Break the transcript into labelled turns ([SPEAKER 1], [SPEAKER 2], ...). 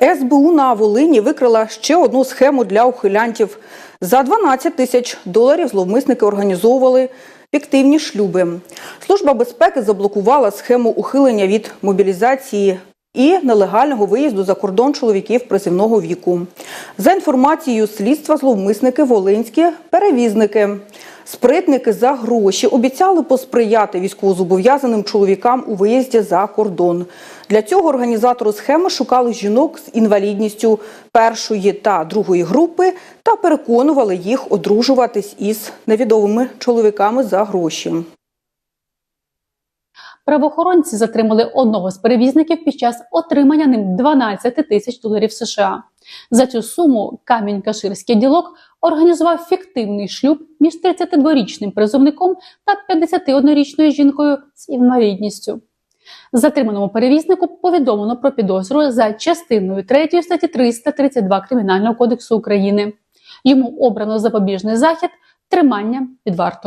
[SPEAKER 1] СБУ на Волині викрила ще одну схему для ухилянтів. За 12 тисяч доларів зловмисники організовували фіктивні шлюби. Служба безпеки заблокувала схему ухилення від мобілізації і нелегального виїзду за кордон чоловіків призивного віку. За інформацією слідства, зловмисники волинські перевізники. Спритники за гроші обіцяли посприяти військовозобов'язаним чоловікам у виїзді за кордон. Для цього організатори схеми шукали жінок з інвалідністю першої та другої групи та переконували їх одружуватись із невідомими чоловіками за гроші.
[SPEAKER 2] Правоохоронці затримали одного з перевізників під час отримання ним 12 тисяч доларів США. За цю суму камінь каширський ділок організував фіктивний шлюб між 32-річним призовником та 51-річною жінкою з інвалідністю. Затриманому перевізнику повідомлено про підозру за частиною 3 статті 332 Кримінального кодексу України. Йому обрано запобіжний захід тримання під вартою.